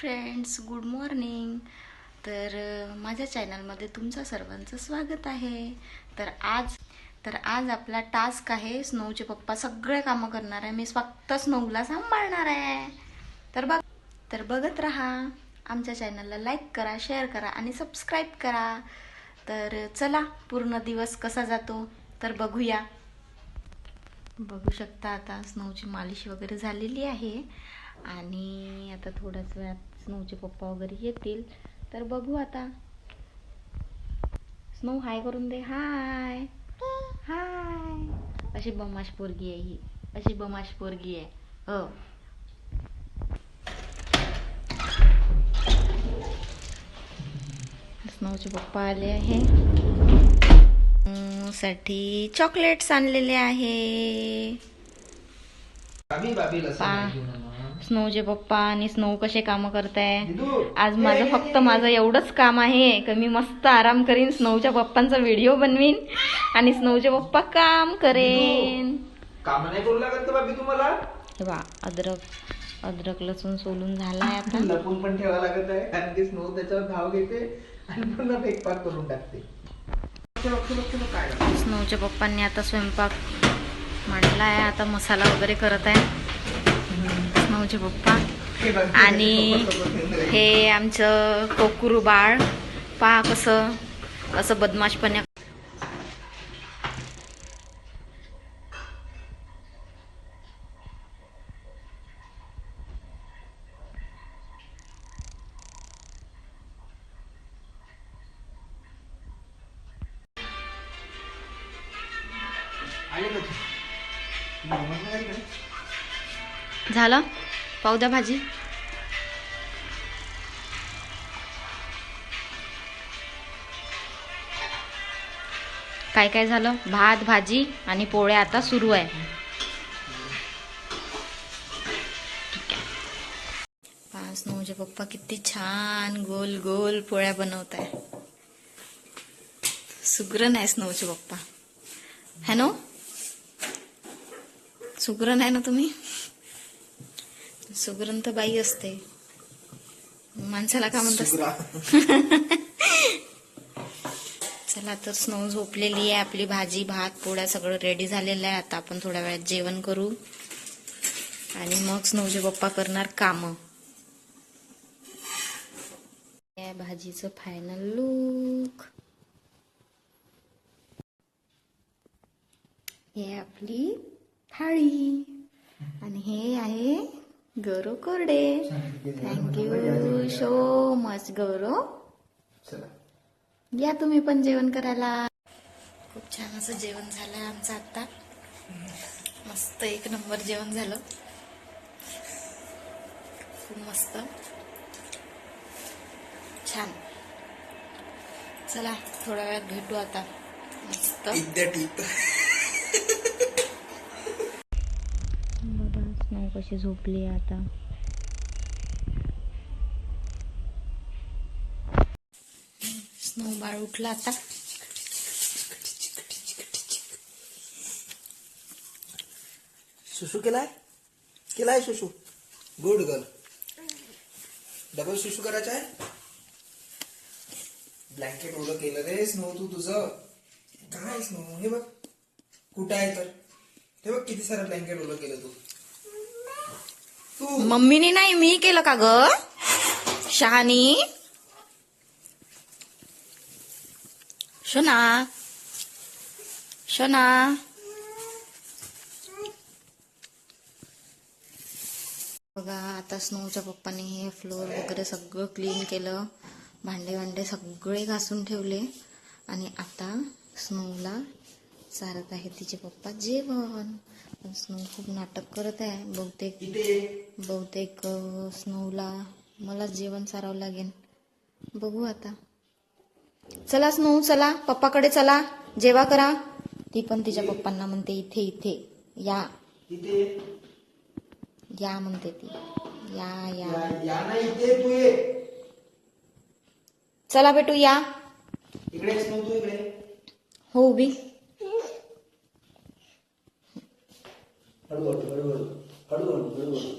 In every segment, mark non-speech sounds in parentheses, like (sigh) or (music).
Friends good morning तर माझ्या चॅनलमध्ये तुमचं सर्वांचं स्वागत आहे. तर आज तर आज आपला टास्क आहे स्नोचे पप्पा सगळे कामं करणार आहे. मी फक्त स्नोला सांभाळणार आहे. तर बघ तर बघत राहा. आमच्या चॅनलला लाईक करा शेअर करा आणि सबस्क्राईब करा. तर चला पूर्ण दिवस कसा जातो? तर बघूया. बघू शकता आता स्नोची मालिश वगैरे झालेली आहे. आणि आता थोड्याच वेळात स्नोचे पप्पा वगैरे येतील. तर बघू आता. स्नो हाय करून दे. हाय. हाय. अशी बमाश पोरगी आहे ही. अशी बमाश पोरगी आहे. हो. स्नोचे पप्पा आले आहे. साठी चॉकलेट्स आणलेले आहे. स्नोचे पप्पा आणि स्नो कसे काम करताय? आज माझं फक्त माझं एवढंच काम आहे की मी मस्त आराम करीन स्नोच्या पप्पांचा व्हिडिओ बनवीन आणि स्नोचे पप्पा काम करेन. काम नाही करू लागत बाबी तुम्हाला? बा अद्रक अद्रक लसूण सोलून झालाय आता. (laughs) लपून पण ठेवा लागत आहे कारण की स्नो त्याच्यावर घाव घेते आणि पुन्हा फेकपाक करून टाकते? स्नोच्या पप्पांनी आता स्वयंपाक मांडला आहे आता मसाला वगैरे करत आहे. स्नोचे पप्पा. आणि हे आमचं कोकुरू बाळ. पहा कसं असं बदमाशपणे. आले का तू? मामा नाही झालं? पाहू द्या भाजी. काय काय झालं? भात भाजी आणि पोळ्या आता सुरू आहे. पाच नऊचे पप्पा किती छान गोल गोल पोळ्या बनवत आहे सुग्रण आहे स्नोचे पप्पा. है नो? सुग्रण आहे ना तुम्ही? सुग्रण तर बाई असते माणसाला का म्हणतात. (laughs) चला तर स्नो झोपलेली आहे आपली भाजी भात पोळ्या सगळं रेडी झालेलं आहे. आता आपण थोड्या वेळात जेवण करू. आणि मग स्नोचे पप्पा करणार काम. भाजीचं फायनल लुक हे आपली थाळी. आणि हे आहे गौरव कोरडे थँक्यू सो मच गौरव चला. या तुम्ही पण जेवण करायला. खूप छान असं जेवण झालंय आमचं आता. मस्त एक नंबर जेवण झालं. खूप मस्त. छान. चला थोड्या वेळात भेटू आता. मस्त (laughs) इद्या टीप. बघा स्नो कशी झोपली आता? स्नो बाळ उठला आता. सुसू केलाय? केलाय सुसू? Good girl. डबल सुसू करायचा आहे? ब्लँकेट ओलं केलं रे स्नो तू तुझं. काय स्नो? हे बघ. कुठं आहे तर? हे बघ किती सारं ब्लँकेट ओलं केलं तू तू. मम्मीने नाही मी केलं का ग? शहानी. शोना. शोना. बघा आता स्नोच्या पप्पाने हे फ्लोअर वगैरे सगळं क्लीन केलं. भांडे भांडे सगळे घासून ठेवले. आणि आता स्नोला चारत आहे तिचे पप्पा जेवण. पण स्नो खूप नाटक करत आहे. बहुतेक बहुतेक स्नोला मला जेवण सारावं लागेल. बघू आता. चला स्नो चला. पप्पाकडे चला. जेवा करा. ती पण तिच्या पप्पांना म्हणते इथे इथे. या. या. म्हणते ती. या या. या या ना इथे तू ये. चला बेटू या. इकडे स्नो तू इकडे हो उभी. हळूहळू हळूहळू हळूहळू हळूहळू.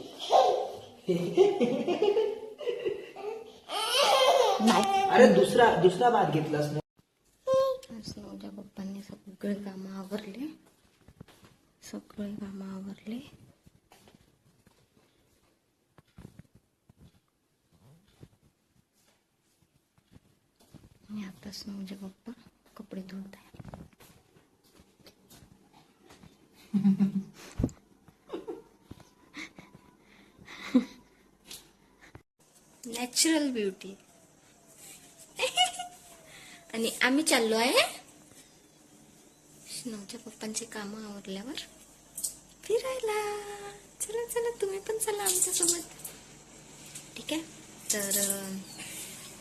अरे दुसरा दुसरा भात घेतलास ना. स्नोच्या पप्पांनी सगळे कामं आवरले. सगळे कामं आवरले. आणि आता स्नोचे पप्पा नॅचरल ब्युटी (laughs) आणि आम्ही चाललो आहे स्नोच्या पप्पांचे कामं आवरल्यावर. फिरायला. चला चला तुम्ही पण चला आमच्यासोबत. ठीक आहे? तर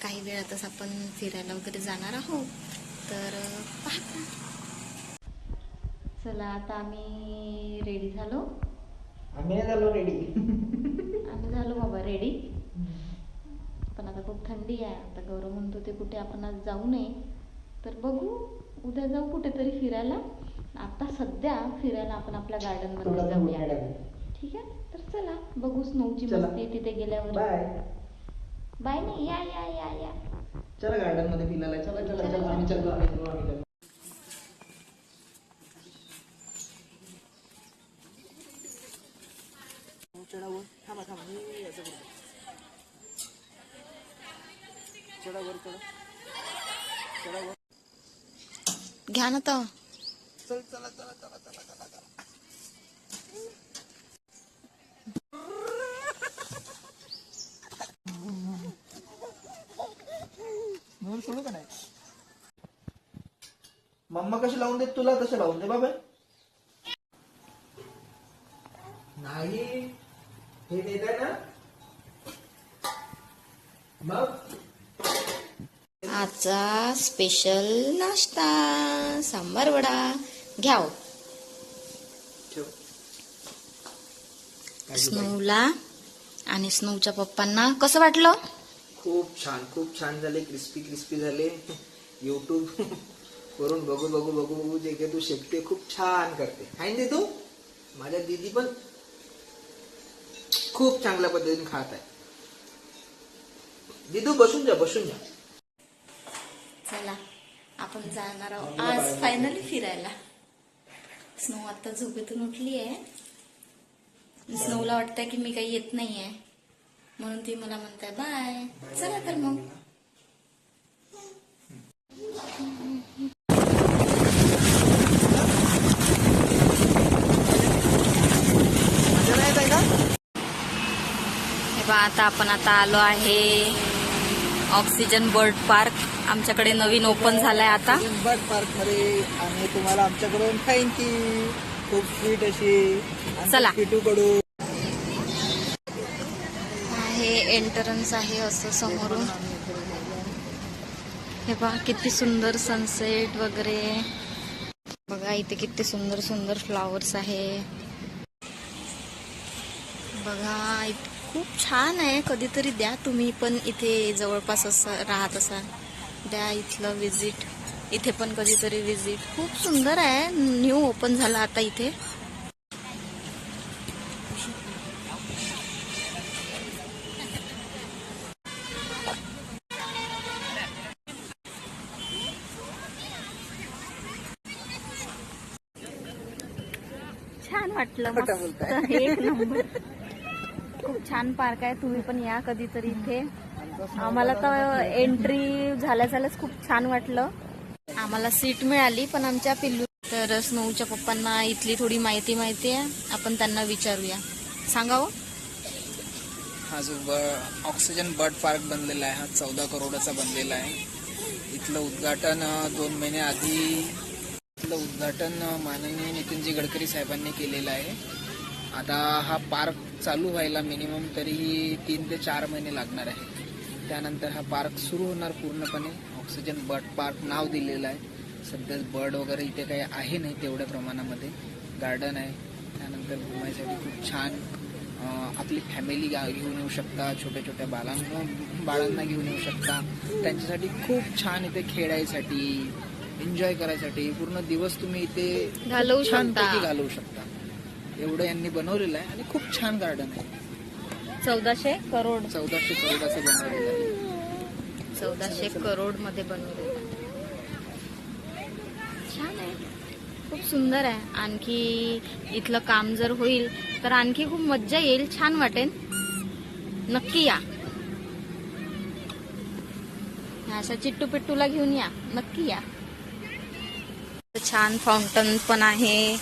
काही वेळातच आपण फिरायला वगैरे जाणार आहोत. तर पाहता चला आता आम्ही रेडी झालो. आम्ही झालो रेडी आम्ही झालो बाबा रेडी खूप थंडी आहे. आता गौरव म्हणतो ते कुठे आपण आज जाऊ नये. तर बघू उद्या जाऊ कुठेतरी फिरायला. आता सध्या फिरायला आपण आपल्या गार्डनमध्ये जाऊया. ठीक आहे? तर चला बघू स्नोची चला. मस्ती तिथे गेल्यावर. बाय बाय नाही या या या या. चला गार्डनमध्ये फिरायला. चला चला चला. आम्ही चलो आम्ही चलो आम्ही चलो चढावर थांबा थांबा. हे असं करू घ्या ना तर चल चला चला चला चला चला चला. म्हणून सोडू का नाही? मम्मा कशी लावून देत तुला? तसे लावून दे बाबा. नाही हे देत आहे ना? मग? आजचा स्पेशल नाश्ता. सांबार वडा. घ्या. ठेव. स्नोला आणि स्नोच्या पप्पांना कसं वाटलं? खूप छान खूप छान झाले क्रिस्पी क्रिस्पी झाले. युट्यूब वरून बघू बघू बघू बघू जे काही तू शिकते खूप छान करते. आहे ना तू? माझ्या दीदी पण खूप चांगल्या पद्धतीने खात आहे. दिदू बसून जा बसून जा. चला आपण जाणार आहोत. आज फायनली फिरायला. स्नो आता झोपेतून उठली आहे स्नोला वाटतंय की मी काही येत नाहीये. म्हणून ती मला म्हणते बाय. चला तर मग. हे बा आता आपण आता आलो आहे. ऑक्सिजन बर्ड पार्क आमच्याकडे नवीन ओपन झालाय आता. बर्ड पार्कमध्ये आणि तुम्हाला आमच्याकडून थँक्यू खूप स्वीट अशी. चला. किटू कडू हे एंटरन्स आहे असं समोरून. हे पहा किती सुंदर सनसेट वगैरे. बघा इथे किती सुंदर सुंदर फ्लॉवर्स आहे. बघा इथे खूप छान आहे. कधीतरी द्या तुम्ही पण इथे जवळपास असं राहत असाल. द्या इथलं विजिट इथे पण कधीतरी विजिट खूप सुंदर आहे. न्यू ओपन झालं आता इथे. छान वाटलं. एक नंबर. छान पार्क आहे. तुम्ही पण या कधीतरी इथे. आम्हाला तर एंट्री झाल्या झाल्याच खूप छान वाटलं. आम्हाला सीट मिळाली पण आमच्या पिल्लू तर स्नोच्या पप्पांना इथली थोडी माहिती माहिती आहे. आपण त्यांना विचारूया. सांगा हो. हा जो ब ऑक्सिजन बर्ड पार्क बनलेला आहे हा चौदा करोडाचा बनलेला आहे. इथलं उद्घाटन दोन महिन्याआधी इथलं उद्घाटन माननीय नितीनजी गडकरी साहेबांनी केलेलं आहे. आता हा पार्क चालू व्हायला मिनिमम तरी तीन ते चार महिने लागणार आहे. त्यानंतर हा पार्क सुरू होणार पूर्णपणे. ऑक्सिजन बर्ड पार्क नाव दिलेलं आहे. सध्या बर्ड वगैरे इथे काही आहे नाही तेवढ्या प्रमाणामध्ये. गार्डन आहे. त्यानंतर घुमायसाठी खूप छान आपली फॅमिली घेऊन येऊ शकता छोट्या छोट्या बालांना बाळांना घेऊन येऊ शकता. त्यांच्यासाठी खूप छान इथे खेळायसाठी एन्जॉय करायसाठी पूर्ण दिवस तुम्ही इथे घालवू शकता. घालवू शकता. एवढं यांनी बनवलेलं आहे आणि खूप छान गार्डन आहे. चौदाशे करोड. चौदाशे करोडाचं बनवलेलं आहे. चौदाशे करोडमध्ये बनवलेलं. छान आहे. खूप सुंदर आहे. आणखी इथलं काम जर होईल तर आणखी खूप मज्जा येईल. छान वाटेल. नक्की या. अशा चिट्टू पिट्टूला घेऊन या. नक्की या. छान फाउंटन पण आहे.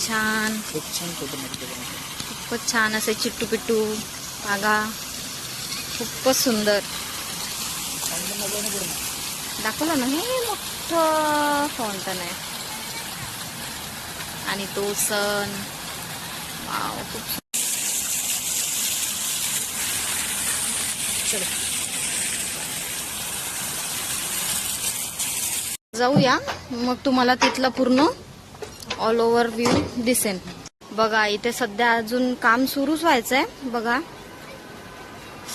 छान. खूप छान बनवते. खूपच छान असे चिट्टू पिट्टू बागा खूपच सुंदर. दाखवलं ना हे मोठं फाउंटन आहे. आणि तो सण. वाव खूप जाऊया. मग तुम्हाला तिथलं पूर्ण ऑल ओव्हर व्ह्यू दिसेल बघा इथे सध्या अजून काम सुरूच व्हायचं आहे बघा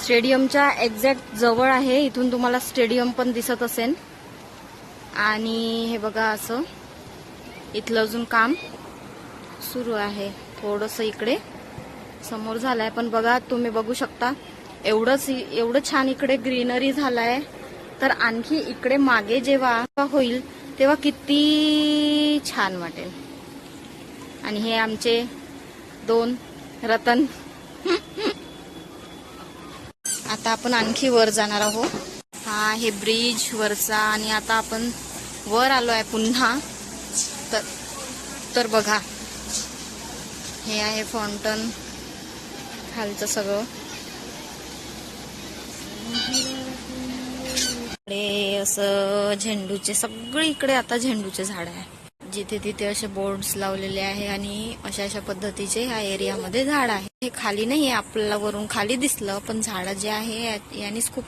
स्टेडियमच्या एक्झॅक्ट जवळ आहे. इथून तुम्हाला स्टेडियम पण दिसत असेल. आणि हे बघा असं इथलं अजून काम सुरू आहे. थोडस इकडे समोर झालंय. पण बघा तुम्ही बघू शकता एवढंच एवढं छान इकडे ग्रीनरी झालंय. तर आणखी इकडे मागे जेव्हा होईल तेव्हा किती छान वाटेल. आणि हे आमचे दोन रतन. आता आपण आणखी वर जाणार आहोत. हा हे ब्रिज वरचा आणि आता आपण वर आलो आहे पुन्हा. तर तर बघा. हे आहे फाउंटन खालचं सगळं. असं झेंडूचे सगळे इकडे आता झेंडूचे झाड आहे. जिथे तिथे असे बोर्ड्स लावलेले आहे आणि अशा अशा पद्धतीचे ह्या एरियामध्ये झाड आहे. हे खाली नाही आपल्याला वरून खाली दिसलं पण झाड जे आहे यानेच खूप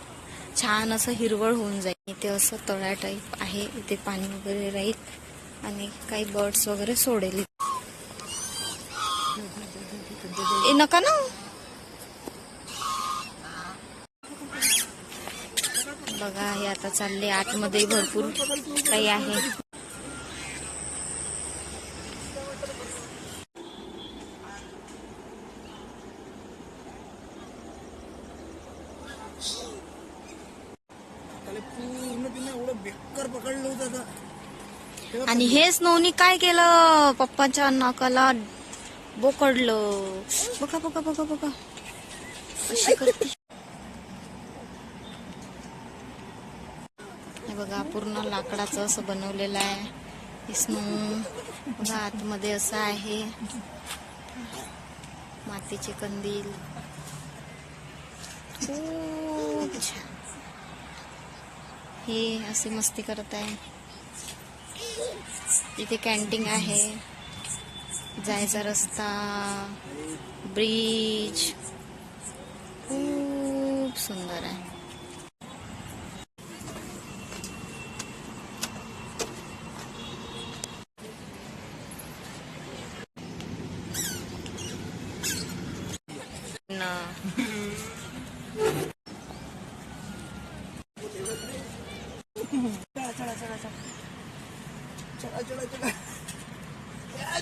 छान असं हिरवळ होऊन जाईल. इथे असं तळ्या टाईप आहे इथे पाणी वगैरे राहील आणि काही बर्ड्स वगैरे सोडेल. ए नका ना. बघा हे आता चालले. आतमध्ये भरपूर काही आहे. पूर्ण तिने एवढं बेकार पकडलं होतं आता. आणि हेच नवनी काय केलं? पप्पाच्या नाकाला बोकडलं. बघा बघा बघा बघा. कशी करते. हे बघा पूर्ण लाकडाचं असं बनवलेलं आहे. स्नो बघा आतमध्ये असं आहे. मातीचे कंदील. खूप छान हे असे मस्ती करत आहे. इथे कॅन्टीन आहे. जायचा रस्ता ब्रिज. खूप सुंदर आहे. ना चला चला चला या,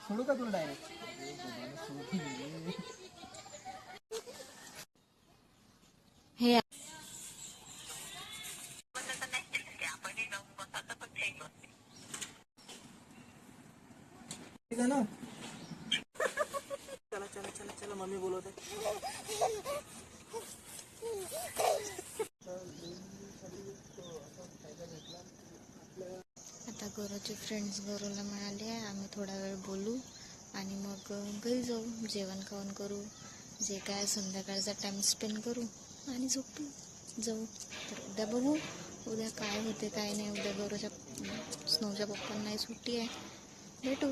सोडू का तुला डायरेक्ट ना चला चला चला चला मम्मी बोलवते आहे आता गौरवचे फ्रेंड्स गौरवला मिळाले आहे आम्ही थोडा वेळ बोलू आणि मग घरी जाऊ जेवण खाऊन करू जे काय संध्याकाळचा टाईम स्पेंड करू आणि झोपू जाऊ. तर उद्या बघू उद्या काय होते काय नाही उद्या गौरवच्या स्नोच्या पप्पांनाही सुट्टी आहे. भेटू.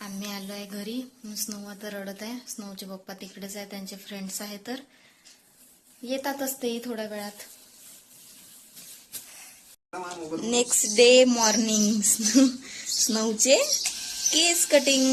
आम्ही आलो आहे घरी. स्नो आता रडत आहे. स्नोचे पप्पा तिकडेच आहे त्यांचे फ्रेंड्स आहे तर येतातच ते थोड्या वेळात. नेक्स्ट डे मॉर्निंग स्नोचे केस कटिंग